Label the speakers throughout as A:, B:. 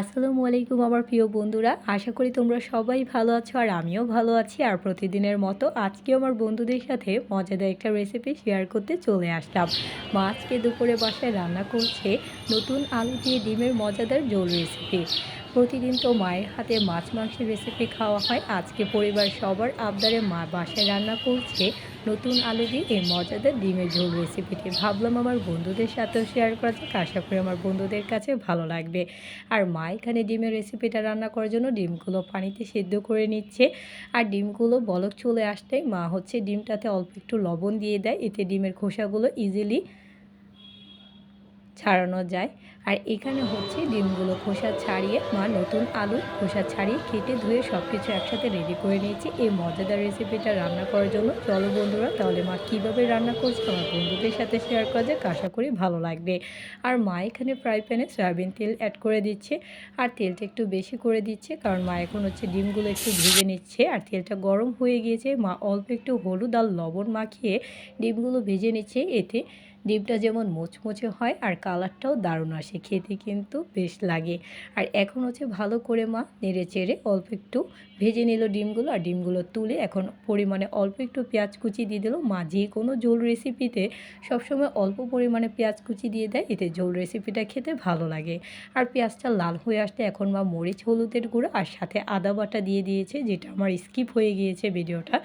A: আসসালামু আলাইকুম আমার প্রিয় বন্ধুরা। আশা করি তোমরা সবাই ভালো আছো আর আমিও ভালো আছি। আর প্রতিদিনের মতো আজকে আমার বন্ধুদের সাথে মজাদার একটা রেসিপি শেয়ার করতে চলে আসলাম। মা আজকে দুপুরে বাসায় রান্না করছে নতুন আলু দিয়ে ডিমের মজাদার জোল রেসিপি প্রতিদিন তো মায়ের হাতে মাছ, মাংসের রেসিপি খাওয়া হয়। আজকে পরিবার সবার আবদারে মা বাসায় রান্না করছে নতুন আলু দিয়ে এই মজাদার ডিমের ঝোল রেসিপিটি ভাবলাম আমার বন্ধুদের সাথেও শেয়ার করা যাক। আশা করি আমার বন্ধুদের কাছে ভালো লাগবে। আর মা এখানে ডিমের রেসিপিটা রান্না করার জন্য ডিমগুলো পানিতে সেদ্ধ করে নিচ্ছে। আর ডিমগুলো বলক চলে আসতেই মা হচ্ছে ডিমটাতে অল্প একটু লবণ দিয়ে দেয়। এতে ডিমের খোসাগুলো ইজিলি ছাড়ানো যায়। আর এখানে হচ্ছে ডিমগুলো খোসা ছাড়িয়ে মা নতুন আলু খোসা ছাড়িয়ে কেটে ধুয়ে সব কিছু একসাথে রেডি করে নিয়েছি। এই মজাদার রেসিপিটা রান্না করার জন্য চলো বন্ধুরা, তাহলে মা কীভাবে রান্না করছে আমার বন্ধুদের সাথে শেয়ার করা যাক, আশা করি ভালো লাগবে। আর মা এখানে ফ্রাই প্যানে সয়াবিন তেল অ্যাড করে দিচ্ছে। আর তেলটা একটু বেশি করে দিচ্ছে, কারণ মা এখন হচ্ছে ডিমগুলো একটু ভেজে নিচ্ছে। আর তেলটা গরম হয়ে গিয়েছে, মা অল্প একটু হলুদ আর লবণ মাখিয়ে ডিমগুলো ভেজে নিচ্ছে, এতে ডিমটা যেমন মোচমোচে হয় আর কালারটাও দারুণ আসে, খেতে কিন্তু বেশ লাগে। আর এখন হচ্ছে ভালো করে মা নেড়ে চেড়ে অল্প একটু ভেজে নিল ডিমগুলো আর ডিমগুলো তুলে এখন পরিমাণে অল্প একটু পেঁয়াজ কুচি দিয়ে দিল। মা যে কোনো ঝোল রেসিপিতে সবসময় অল্প পরিমাণে পেঁয়াজ কুচি দিয়ে দেয়, এতে ঝোল রেসিপিটা খেতে ভালো লাগে। আর পেঁয়াজটা লাল হয়ে আসতে এখন মা মরিচ, হলুদের গুঁড়ো আর সাথে আদা বাটা দিয়ে দিয়েছে, যেটা আমার স্কিপ হয়ে গিয়েছে ভিডিওটা।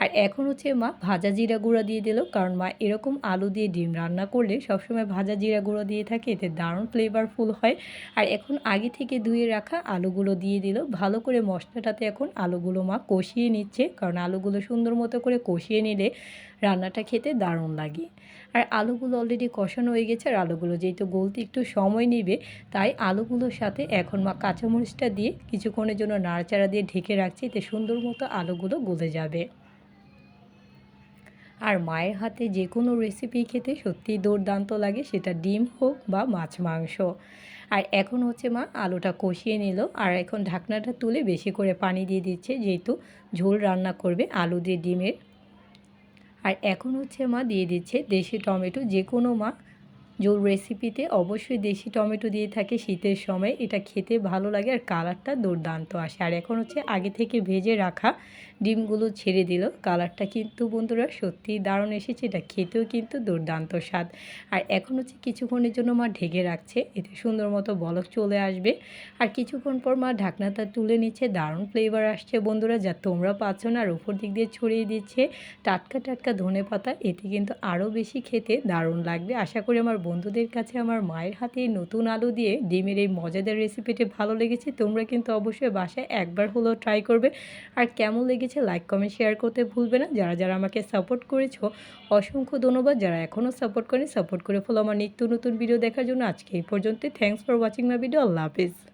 A: আর এখন হচ্ছে মা ভাজা জিরা গুঁড়া দিয়ে দিল, কারণ মা এরকম আলু দিয়ে ডিম রান্না করলে সবসময় ভাজা জিরা গুঁড়ো দিয়ে থাকে, এতে দারুণ ফ্লেভারফুল হয়। আর এখন আগে থেকে ধুয়ে রাখা আলুগুলো দিয়ে দিল। ভালো করে মশলাটাতে এখন আলুগুলো মা কষিয়ে নিচ্ছে, কারণ আলুগুলো সুন্দর মতো করে কষিয়ে নিলে রান্নাটা খেতে দারুণ লাগে। আর আলুগুলো অলরেডি কষানো হয়ে গেছে, আর আলুগুলো যেহেতু গলতে একটু সময় নেবে, তাই আলুগুলোর সাথে এখন মা কাঁচামরিচটা দিয়ে কিছুক্ষণের জন্য নাড়াচাড়া দিয়ে ঢেকে রাখছি, এতে সুন্দর মতো আলুগুলো গলে যাবে। আর মায়ের হাতে যে কোনো রেসিপি খেতে সত্যিই দুর্দান্ত লাগে, সেটা ডিম হোক বা মাছ মাংস। আর এখন হচ্ছে মা আলুটা কষিয়ে নিল, আর এখন ঢাকনাটা তুলে বেশি করে পানি দিয়ে দিচ্ছে, যেহেতু ঝোল রান্না করবে আলু দিয়ে ডিমের। আর এখন হচ্ছে মা দিয়ে দিচ্ছে দেশি টমেটো যে কোনো মা জোল রেসিপিতে অবশ্যই দেশি টমেটো দিয়ে থাকে শীতের সময়, এটা খেতে ভালো লাগে আর কালারটা দুর্দান্ত আসে। আর এখন হচ্ছে আগে থেকে ভেজে রাখা ডিমগুলো ছেড়ে দিল। কালারটা কিন্তু বন্ধুরা সত্যিই দারুণ এসেছে, এটা খেতেও কিন্তু দুর্দান্ত স্বাদ। আর এখন হচ্ছে কিছুক্ষণের জন্য মা ঢেকে রাখছে, এতে সুন্দর মতো বলক চলে আসবে। আর কিছুক্ষণ পর মা ঢাকনাটা তুলে নিচ্ছে, দারুণ ফ্লেভার আসছে বন্ধুরা, যা তোমরা পাচ্ছ না। আর উপর দিক দিয়ে ছড়িয়ে দিচ্ছে টাটকা টাটকা ধনে পাতা, এতে কিন্তু আরও বেশি খেতে দারুণ লাগবে। আশা করি আমার বন্ধুদের কাছে আমার মায়ের হাতে নতুন আলু দিয়ে ডিমের এই মজাদার রেসিপিটি ভালো লেগেছে, তোমরা কিন্তু অবশ্যই বাসায় একবার হলেও ট্রাই করবে। আর কেমন লেগেছে লাইক কমেন্ট শেয়ার করতে ভুলবে না। যারা যারা আমাকে সাপোর্ট করেছ, অসংখ্য ধন্যবাদ। যারা এখনও সাপোর্ট করেন সাপোর্ট করে ফলো আমার নিত্য নতুন ভিডিও দেখার জন্য। আজকে এই পর্যন্ত thanks for watching my video Allah Hafiz.